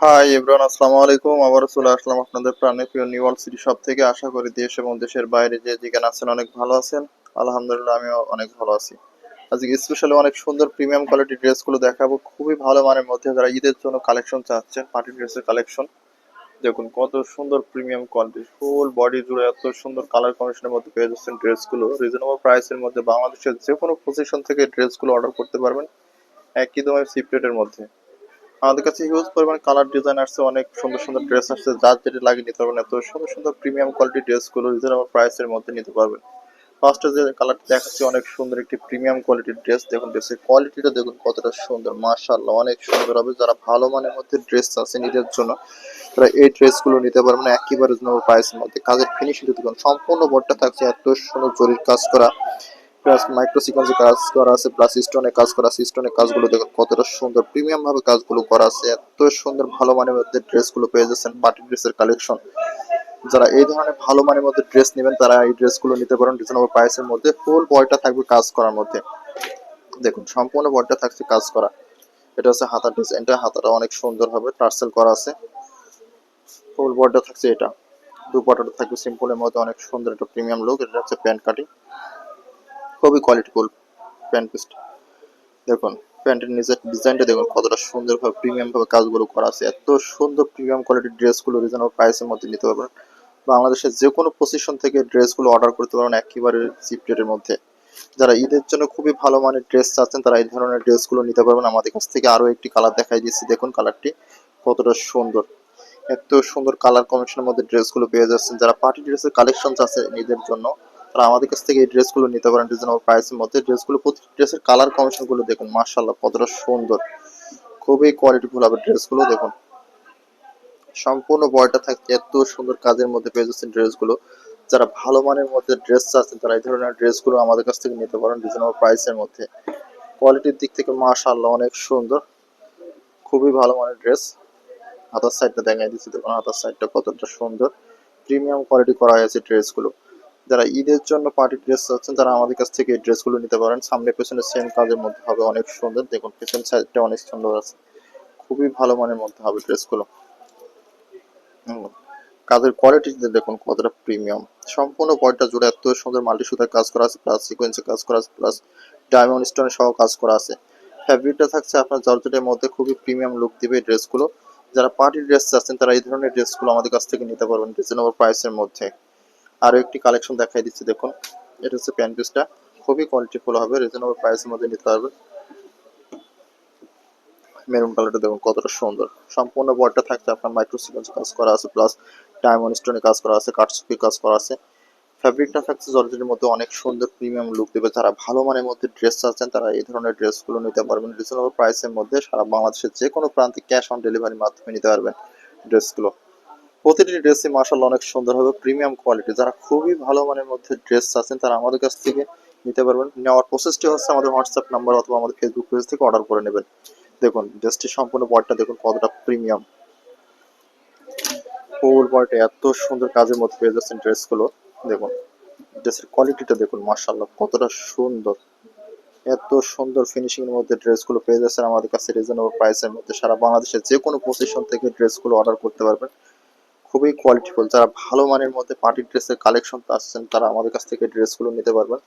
High everyone আসসালামু আলাইকুম। আবার চলে আসলাম আপনাদের প্রাণে প্রিয় নিউ ওয়ার্ল্ড সিটি শপ থেকে। আশা করি দেশ এবং দেশের বাইরে যে যেখানে আছেন অনেক ভালো আছেন। আলহামদুলিল্লাহ, আমিও অনেক ভালো আছি। আজকে স্পেশালি অনেক সুন্দর প্রিমিয়াম কোয়ালিটির ড্রেসগুলো দেখাবো। খুবই ভালো মানের মধ্যে যারা ঈদের জন্য কালেকশন চাচ্ছেন পার্টি ড্রেসের কালেকশন দেখুন কত সুন্দর প্রিমিয়াম কোয়ালিটি ফুল বডি জুড়ে এত সুন্দর কালার কম্বিনেশনের মধ্যে পেয়ে যাচ্ছেন ড্রেসগুলো রিজনেবল প্রাইসের মধ্যে বাংলাদেশের যে কোনো পজিশন থেকে ড্রেসগুলো অর্ডার করতে পারবেন। একই দামে চিপ রেটের মধ্যে। আমাদের কাছে হিউজ পরিমাণ কালার ডিজাইন আসছে, অনেক সুন্দর সুন্দর ড্রেস আসছে, যার যেটা লাগে নিতে পারবেন। এত সুন্দর সুন্দর প্রিমিয়াম কোয়ালিটি ড্রেসগুলো রিজনেবল প্রাইসের মধ্যে নিতে পারবেন। ফার্স্টে যে কালারটি দেখাচ্ছি, অনেক সুন্দর একটি প্রিমিয়াম কোয়ালিটির ড্রেস দেখুন ড্রেসের কোয়ালিটিটা দেখুন, কতটা সুন্দর, মাশাআল্লাহ, অনেক সুন্দর হবে। যারা ভালো মানের মধ্যে ড্রেস আছে নিজের জন্য, তারা এই ড্রেসগুলো নিতে পারবেন একেবারে রিজনেবল প্রাইসের মধ্যে। কাজের ফিনিশিংটা দেখুন, সম্পূর্ণ বোর্ডটা থাকছে এত সুন্দর জরির কাজ করা। প্লাস মাইক্রো সিকোয়েন্সে কাজ করা আছে প্লাস স্টোনে কাজ করা আছে। স্টোনে কাজগুলো দেখুন কতটা সুন্দর প্রিমিয়াম ভাবে কাজগুলো করা আছে। এত সুন্দর ভালো মানের মধ্যে ড্রেসগুলো পেয়ে যাচ্ছেন পার্টি ড্রেসের কালেকশন যারা এই ধরনের ভালো মানের মধ্যে ড্রেস নেবেন, তারা এই ড্রেসগুলো নিতে পারেন রিজনেবল প্রাইসের মধ্যে। ফুল বয়টা থাকবে কাজ করার মধ্যে। দেখুন, সম্পূর্ণ বয়টা থাকছে কাজ করা। এটা হচ্ছে হাতার ডিজাইনটা হাতাটা অনেক সুন্দর হবে টার্সেল করা আছে। ফুল বয়টা থাকছে এটা। দুপাটাটা থাকবে সিম্পলের মধ্যে, অনেক সুন্দর একটা প্রিমিয়াম লুক এটা হচ্ছে প্যান্ট কাটিং। খুবই কোয়ালিটিফুল প্যান্ট পিস দেখুন প্যান্টের নিচের ডিজাইনটা দেখুন, কতটা সুন্দরভাবে প্রিমিয়াম ভাবে কাজগুলো করা আছে। এত সুন্দর প্রিমিয়াম কোয়ালিটির ড্রেসগুলো রিজনেবল প্রাইসের মধ্যে নিতে পারবেন। বাংলাদেশের যে কোনো পজিশন থেকে ড্রেসগুলো অর্ডার করতে পারবেন একেবারে চিপ রেটের মধ্যে। যারা ঈদের জন্য খুবই ভালো মানের ড্রেস চাচ্ছেন, তারা এই ধরনের ড্রেসগুলো নিতে পারবেন। আমাদের কাছ থেকে আরও একটি কালার দেখাই দিচ্ছি। দেখুন কালারটি কতটা সুন্দর। এত সুন্দর কালার কমিশনের মধ্যে ড্রেসগুলো পেয়ে যাচ্ছেন। যারা পার্টি ড্রেসের কালেকশন আছে নিজের জন্য তারা আমাদের কাছ থেকে এই ড্রেসগুলো নিতে পারেন রিজনেবল প্রাইসের মধ্যে। ড্রেসগুলো প্রতি ড্রেসের কালার কমিশনগুলো দেখুন মার্শাল্লাহ কতটা সুন্দর। খুবই কোয়ালিটিফুল হবে ড্রেসগুলো, দেখুন। সম্পূর্ণ বয়টা থাকছে এত সুন্দর কাজের মধ্যে পেয়ে যাচ্ছেন ড্রেসগুলো। যারা ভালো মানের মধ্যে ড্রেস চাচ্ছেন, তারা এই ধরনের ড্রেসগুলো আমাদের কাছ থেকে নিতে পারেন রিজনেবল প্রাইসের মধ্যে। কোয়ালিটির দিক থেকে মাশাআল্লাহ, অনেক সুন্দর। খুবই ভালো মানের ড্রেস। হাতার সাইডটা দেখাই দিচ্ছি, দেখুন, হাতার সাইডটা কতটা সুন্দর। প্রিমিয়াম কোয়ালিটি করা হয়েছে ড্রেসগুলো। যারা ঈদের জন্য পার্টি ড্রেস চাচ্ছেন, তারা আমাদের কাছ থেকে এই ড্রেসগুলো নিতে পারেন। সামনে পেছনে সেম কাজের মধ্যে হবে অনেক সুন্দর। দেখুন, পেছন সাইডটা অনেক সুন্দর আছে। খুবই ভালো মানের মধ্যে হবে ড্রেসগুলো। কাজের কোয়ালিটি দেখুন কতটা প্রিমিয়াম সম্পূর্ণ বডিটা জুড়ে এত সুন্দর মাল্টি সুতার কাজ করা আছে প্লাস সিকোয়েন্সে কাজ করা আছে প্লাস ডায়মন্ড স্টোন সহ কাজ করা আছে। ফ্যাব্রিকটা থাকছে আপনার জর্জেটের মধ্যে, খুবই প্রিমিয়াম লুক দিবে ড্রেসগুলো যারা পার্টি ড্রেস চাচ্ছেন, তারা এই ধরনের ড্রেসগুলো আমাদের কাছ থেকে নিতে পারবেন রিজনেবল প্রাইসের মধ্যে। আরও একটি কালেকশন দেখাই দিচ্ছি, দেখুন। এটা হচ্ছে প্যান্ট পিসটা। খুবই কোয়ালিটিফুল হবে রিজনেবল প্রাইসের মধ্যে নিতে পারবেন মেরুন কালারটা দেখুন, কতটা সুন্দর। সম্পূর্ণ বডিটা থাকছে আপনার মাইক্রো সিকোয়েন্স কাজ করা আছে প্লাস ডায়মন্ড স্টোনে কাজ করা আছে কাটসুকি কাজ করা আছে। ফ্যাব্রিকটা থাকছে জর্জেটের মধ্যে অনেক সুন্দর প্রিমিয়াম লুক দেবে। যারা ভালো মানের মধ্যে ড্রেস চাচ্ছেন, তারা এই ধরনের ড্রেসগুলো নিতে পারবেন। রিজনেবল প্রাইসের মধ্যে সারা বাংলাদেশের যে কোনো প্রান্তে ক্যাশ অন ডেলিভারির মাধ্যমে নিতে পারবেন ড্রেসগুলো প্রতিটি ড্রেসই মার্শাল অনেক সুন্দর হবে প্রিমিয়াম কোয়ালিটি যারা খুবই ভালো মানের মধ্যে ড্রেস আছেন, তারা আমাদের কাছ থেকে নিতে পারবেন। নেওয়ার প্রসেসটি হচ্ছে আমাদের হোয়াটসঅ্যাপ নাম্বার অথবা আমাদের ফেসবুক পেজ থেকে অর্ডার করে নেবেন। দেখুন ড্রেসটি সম্পূর্ণ বডিটা দেখুন, কতটা প্রিমিয়াম ফুল বডিটা এত সুন্দর কাজের মধ্যে পেয়ে যাচ্ছেন ড্রেসগুলো দেখুন ড্রেসের কোয়ালিটিটা দেখুন মার্শাল্লাহ কতটা সুন্দর। এত সুন্দর ফিনিশিং এর মধ্যে ড্রেসগুলো পেয়ে যাচ্ছেন আমাদের কাছে রিজনেবল প্রাইসের মধ্যে। সারা বাংলাদেশের যে কোনো পজিশন থেকে ড্রেসগুলো অর্ডার করতে পারবেন। খুবই কোয়ালিটিফুল যারা ভালো মানের মধ্যে পার্টি ড্রেসের কালেকশন আসছেন, তারা আমাদের কাছ থেকে ড্রেসগুলো নিতে পারবেন।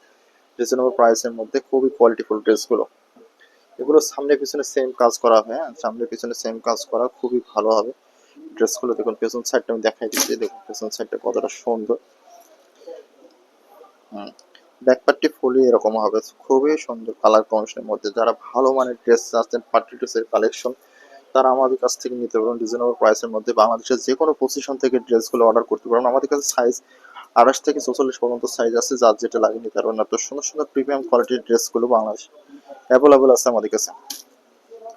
রিজনেবল প্রাইসের মধ্যে খুবই কোয়ালিটিফুল ড্রেসগুলো এগুলো সামনে পিছনে সেম কাজ করা হয় হ্যাঁ? সামনে পিছনে সেম কাজ করা খুবই ভালো হবে। ড্রেসগুলো দেখুন, পেছন সাইডটা আমি দেখাই দিচ্ছি, দেখুন, পেছন সাইডটা কতটা সুন্দর। হুম ব্যাকপার্টটি ফুলই এরকম হবে। খুবই সুন্দর কালার কম্বিনেশনের মধ্যে। যারা ভালো মানের ড্রেস আছেন পার্টি ড্রেসের কালেকশন তারা আমাদের কাছ থেকে নিতে পারবেন রিজনেবল প্রাইসের মধ্যে। বাংলাদেশের যে কোনো পজিশন থেকে ড্রেসগুলো অর্ডার করতে পারবেন। আমাদের কাছে সাইজ আড়াইশ থেকে চৌচল্লিশ পর্যন্ত সাইজ আছে, যার যেটা লাগিয়ে নিতে পারবেন। এত সুন্দর সুন্দর প্রিমিয়াম কোয়ালিটির ড্রেসগুলো বাংলাদেশ অ্যাভেলেবেল আছে আমাদের কাছে।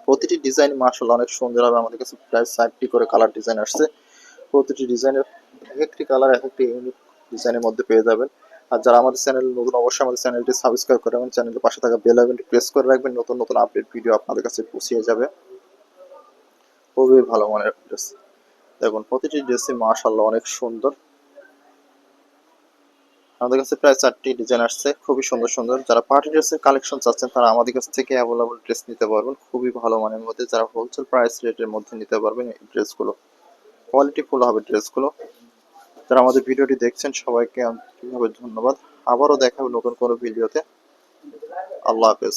প্রতিটি ডিজাইন মার্শাল অনেক সুন্দর হবে আমাদের কাছে প্রায় ষাটটি করে কালার ডিজাইন আসছে। প্রতিটি ডিজাইনের এক একটি কালার এক একটি ইউনিক ডিজাইনের মধ্যে পেয়ে যাবেন। আর যারা আমাদের চ্যানেল নতুন, অবশ্যই আমাদের চ্যানেলটি সাবস্ক্রাইব করে এবং চ্যানেলের পাশে থাকা বেল আইকনটি প্রেস করে রাখবেন। নতুন নতুন আপডেট ভিডিও আপনাদের কাছে পৌঁছে যাবে। খুবই ভালো মানের ড্রেস। দেখুন, প্রতিটি ড্রেসই মাশাল্লাহ অনেক সুন্দর। আমাদের কাছে প্রায় চারটি ডিজাইন আসছে, খুবই সুন্দর সুন্দর। যারা পার্টি ড্রেসের কালেকশন চাচ্ছেন, তারা আমাদের কাছ থেকে অ্যাভেলেবল ড্রেস নিতে পারবেন। খুবই ভালো মানের মধ্যে যারা হোলসেল প্রাইস রেটের মধ্যে নিতে পারবেন এই ড্রেসগুলো। কোয়ালিটি ফুল হবে ড্রেসগুলো। যারা আমাদের ভিডিওটি দেখছেন, সবাইকে আন্তরিকভাবে ধন্যবাদ। আবারও দেখা হবে নতুন কোনো ভিডিওতে। আল্লাহ হাফেজ।